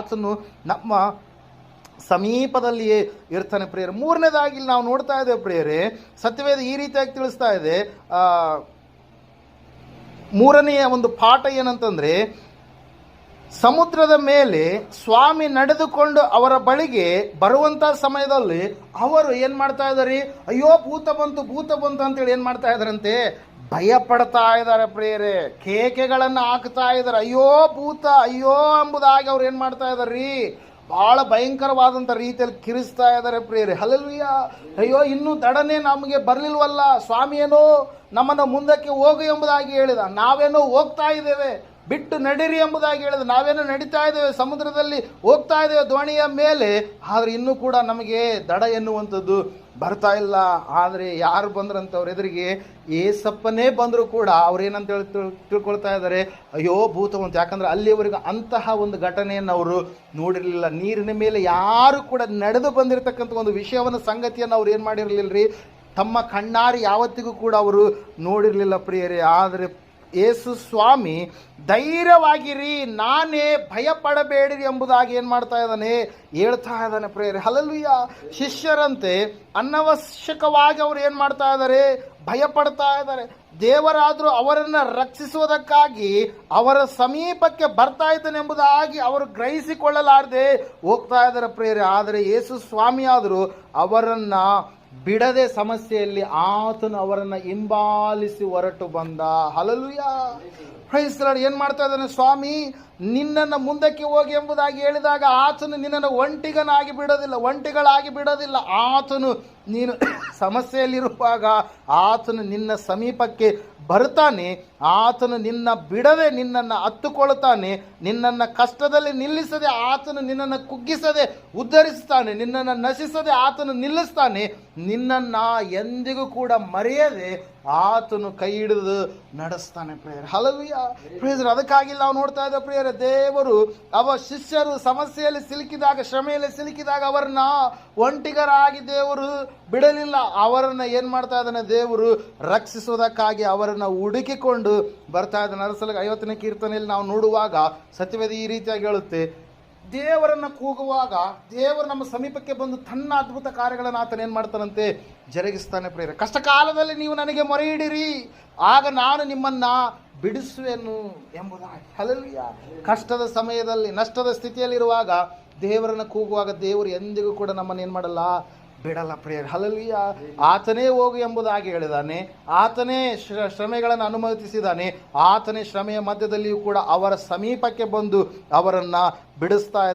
ಆತನು ನಮ್ಮ ಸಮೀಪದಲ್ಲಿಯೇ ಇರ್ತಾನೆ ಪ್ರೇಯರ್. ಮೂರನೇದಾಗಿ ಇಲ್ಲಿ ನಾವು ನೋಡ್ತಾ ಇದ್ದೇವೆ ಪ್ರಿಯರೇ ಸತ್ಯವೇದ ಈ ರೀತಿಯಾಗಿ ತಿಳಿಸ್ತಾ ಇದೆ. ಆ, ಮೂರನೆಯ ಒಂದು ಪಾಠ ಏನಂತಂದ್ರೆ ಸಮುದ್ರದ ಮೇಲೆ ಸ್ವಾಮಿ ನಡೆದುಕೊಂಡು ಅವರ ಬಳಿಗೆ ಬರುವಂತ ಸಮಯದಲ್ಲಿ ಅವರು ಏನ್ ಮಾಡ್ತಾ ಇದ್ದಾರೆ? ಅಯ್ಯೋ ಭೂತ ಬಂತು ಭೂತ ಬಂತು ಅಂತೇಳಿ ಏನ್ ಮಾಡ್ತಾ ಇದಾರಂತೆ ಭಯ ಪಡ್ತಾ ಇದ್ದಾರೆ ಪ್ರಿಯರೇ. ಕೇಕೆಗಳನ್ನು ಹಾಕ್ತಾ ಇದ್ದಾರೆ. ಅಯ್ಯೋ ಭೂತ, ಅಯ್ಯೋ ಎಂಬುದಾಗಿ ಅವ್ರು ಏನು ಮಾಡ್ತಾ ರೀ ಬಹಳ ಭಯಂಕರವಾದಂಥ ರೀತಿಯಲ್ಲಿ ಕಿರಿಸ್ತಾ ಇದ್ದಾರೆ ಪ್ರಿಯರೇ. ಹಲಲ್ವಿಯ ಅಯ್ಯೋ, ಇನ್ನೂ ದಡನೆ ನಮಗೆ ಬರಲಿಲ್ವಲ್ಲ. ಸ್ವಾಮಿ ಏನೋ ನಮ್ಮನ್ನು ಮುಂದಕ್ಕೆ ಹೋಗು ಎಂಬುದಾಗಿ ಹೇಳಿದ. ನಾವೇನೋ ಹೋಗ್ತಾ ಇದ್ದೇವೆ. ಬಿಟ್ಟು ನಡೀರಿ ಎಂಬುದಾಗಿ ಹೇಳಿದ. ನಾವೇನೋ ನಡೀತಾ ಇದ್ದೇವೆ. ಸಮುದ್ರದಲ್ಲಿ ಹೋಗ್ತಾ ಇದ್ದೇವೆ ದೋಣಿಯ ಮೇಲೆ. ಆದರೆ ಇನ್ನೂ ಕೂಡ ನಮಗೆ ದಡ ಎನ್ನುವಂಥದ್ದು ಬರ್ತಾ ಇಲ್ಲ. ಆದರೆ ಯಾರು ಬಂದ್ರಂತ ಅವ್ರ ಎದುರಿಗೆ ಏಸಪ್ಪನೇ ಬಂದರೂ ಕೂಡ ಅವ್ರು ಏನಂತ ಹೇಳಿ ತಿಳ್- ತಿಳ್ಕೊಳ್ತಾ ಇದ್ದಾರೆ. ಅಯ್ಯೋ ಭೂತವಂತ, ಯಾಕಂದ್ರೆ ಅಲ್ಲಿವರೆಗೂ ಅಂತಹ ಒಂದು ಘಟನೆಯನ್ನು ಅವರು ನೋಡಿರಲಿಲ್ಲ. ನೀರಿನ ಮೇಲೆ ಯಾರು ಕೂಡ ನಡೆದು ಬಂದಿರತಕ್ಕಂಥ ಒಂದು ವಿಷಯವನ್ನು, ಸಂಗತಿಯನ್ನು ಅವ್ರು ಏನು ಮಾಡಿರಲಿಲ್ಲ ರೀ ತಮ್ಮ ಕಣ್ಣಾರಿ ಯಾವತ್ತಿಗೂ ಕೂಡ ಅವರು ನೋಡಿರಲಿಲ್ಲ ಪ್ರಿಯರೇ. ಆದರೆ ಯೇಸು ಸ್ವಾಮಿ, ಧೈರ್ಯವಾಗಿರಿ, ನಾನೇ ಭಯ ಪಡಬೇಡಿರಿ ಎಂಬುದಾಗಿ ಏನು ಮಾಡ್ತಾ ಇದ್ದಾನೆ? ಹೇಳ್ತಾ ಇದ್ದಾನೆ ಪ್ರೇರೆ. ಹಲಲುಯ್ಯ ಶಿಷ್ಯರಂತೆ ಅನವಶ್ಯಕವಾಗಿ ಅವರು ಏನು ಮಾಡ್ತಾ ಇದ್ದಾರೆ? ಭಯ ಪಡ್ತಾ ಇದ್ದಾರೆ. ದೇವರಾದರೂ ಅವರನ್ನು ರಕ್ಷಿಸುವುದಕ್ಕಾಗಿ ಅವರ ಸಮೀಪಕ್ಕೆ ಬರ್ತಾ ಇದ್ದಾನೆ ಎಂಬುದಾಗಿ ಅವರು ಗ್ರಹಿಸಿಕೊಳ್ಳಲಾರದೆ ಹೋಗ್ತಾ ಇದ್ದಾರೆ ಪ್ರೇರೆ. ಆದರೆ ಯೇಸು ಸ್ವಾಮಿಯಾದರೂ ಅವರನ್ನ ಬಿಡದೆ ಸಮಸ್ಯೆಯಲ್ಲಿ ಆತನು ಅವರನ್ನ ಹಿಂಬಾಲಿಸಿ ಹೊರಟು ಬಂದ. ಹಲಲುಯ ಪ್ರೈಸ್ಲಾಡ್ ಏನು ಮಾಡ್ತಾ ಇದ್ದಾನೆ? ಸ್ವಾಮಿ, ನಿನ್ನನ್ನು ಮುಂದಕ್ಕೆ ಹೋಗಿ ಎಂಬುದಾಗಿ ಹೇಳಿದಾಗ ಆತನು ನಿನ್ನನ್ನು ಒಂಟಿಗನಾಗಿ ಬಿಡೋದಿಲ್ಲ, ಒಂಟಿಗಳಾಗಿ ಬಿಡೋದಿಲ್ಲ. ಆತನು ನೀನು ಸಮಸ್ಯೆಯಲ್ಲಿರುವಾಗ ಆತನು ನಿನ್ನ ಸಮೀಪಕ್ಕೆ ಬರ್ತಾನೆ ಆತನು ನಿನ್ನ ಬಿಡದೆ ನಿನ್ನನ್ನು ಹತ್ತುಕೊಳ್ತಾನೆ ನಿನ್ನನ್ನು ಕಷ್ಟದಲ್ಲಿ ನಿಲ್ಲಿಸದೆ ಆತನು ನಿನ್ನನ್ನು ಕುಗ್ಗಿಸದೆ ಉದ್ಧರಿಸ್ತಾನೆ ನಿನ್ನನ್ನು ನಶಿಸದೆ ಆತನು ನಿಲ್ಲಿಸ್ತಾನೆ. ನಿನ್ನನ್ನು ಎಂದಿಗೂ ಕೂಡ ಮರೆಯದೆ ಆತನು ಕೈ ಹಿಡಿದು ನಡೆಸ್ತಾನೆ ಪ್ರೇಯರ್. ಹಲವಿಯ ಪ್ರೇಯರ್ ಅದಕ್ಕಾಗಿ ನಾವು ನೋಡ್ತಾ ಇದ್ದ ಪ್ರೇಯರ, ದೇವರು ಅವ ಶಿಷ್ಯರು ಸಮಸ್ಯೆಯಲ್ಲಿ ಸಿಲುಕಿದಾಗ ಶ್ರಮೆಯಲ್ಲಿ ಸಿಲುಕಿದಾಗ ಅವರನ್ನ ಒಂಟಿಗರಾಗಿ ದೇವರು ಬಿಡಲಿಲ್ಲ. ಅವರನ್ನು ಏನು ಮಾಡ್ತಾ ಇದ್ದಾನೆ? ದೇವರು ರಕ್ಷಿಸುವುದಕ್ಕಾಗಿ ಅವರನ್ನು ಹುಡುಕಿಕೊಂಡು ಬರ್ತಾ ಇದ್ದಾನೆ. ಅರಸಲಿಗೆ ಐವತ್ತನೇ ಕೀರ್ತನೆಯಲ್ಲಿ ನಾವು ನೋಡುವಾಗ ಸತ್ಯವೇದಿ ಈ ರೀತಿಯಾಗಿ ಹೇಳುತ್ತೆ ದೇವರನ್ನ ಕೂಗುವಾಗ ದೇವರು ನಮ್ಮ ಸಮೀಪಕ್ಕೆ ಬಂದು ತನ್ನ ಅದ್ಭುತ ಕಾರ್ಯಗಳನ್ನು ಆತನ ಏನು ಮಾಡ್ತಾನಂತೆ? ಜರುಗಿಸ್ತಾನೆ ಪ್ರೇರ ಕಷ್ಟ ಕಾಲದಲ್ಲಿ ನೀವು ನನಗೆ ಮೊರೆ ಇಡಿರಿ. ಆಗ ನಾನು ನಿಮ್ಮನ್ನ ಬಿಡಿಸುವೆನು ಎಂಬುದಾಗಿ. ಹಲಲಿಯ ಕಷ್ಟದ ಸಮಯದಲ್ಲಿ, ನಷ್ಟದ ಸ್ಥಿತಿಯಲ್ಲಿರುವಾಗ ದೇವರನ್ನು ಕೂಗುವಾಗ ದೇವರು ಎಂದಿಗೂ ಕೂಡ ನಮ್ಮನ್ನು ಏನು ಮಾಡಲ್ಲ? ಬಿಡಲ್ಲ ಪ್ರೇಯರ್. ಹಲಲಿಯ ಆತನೇ ಹೋಗು ಎಂಬುದಾಗಿ ಹೇಳಿದಾನೆ. ಆತನೇ ಶ್ರ, ಶ್ರಮೆಗಳನ್ನು ಅನುಮತಿಸಿದಾನೆ. ಆತನೇ ಶ್ರಮೆಯ ಮಧ್ಯದಲ್ಲಿಯೂ ಕೂಡ ಅವರ ಸಮೀಪಕ್ಕೆ ಬಂದು ಅವರನ್ನು ಬಿಡಿಸ್ತಾ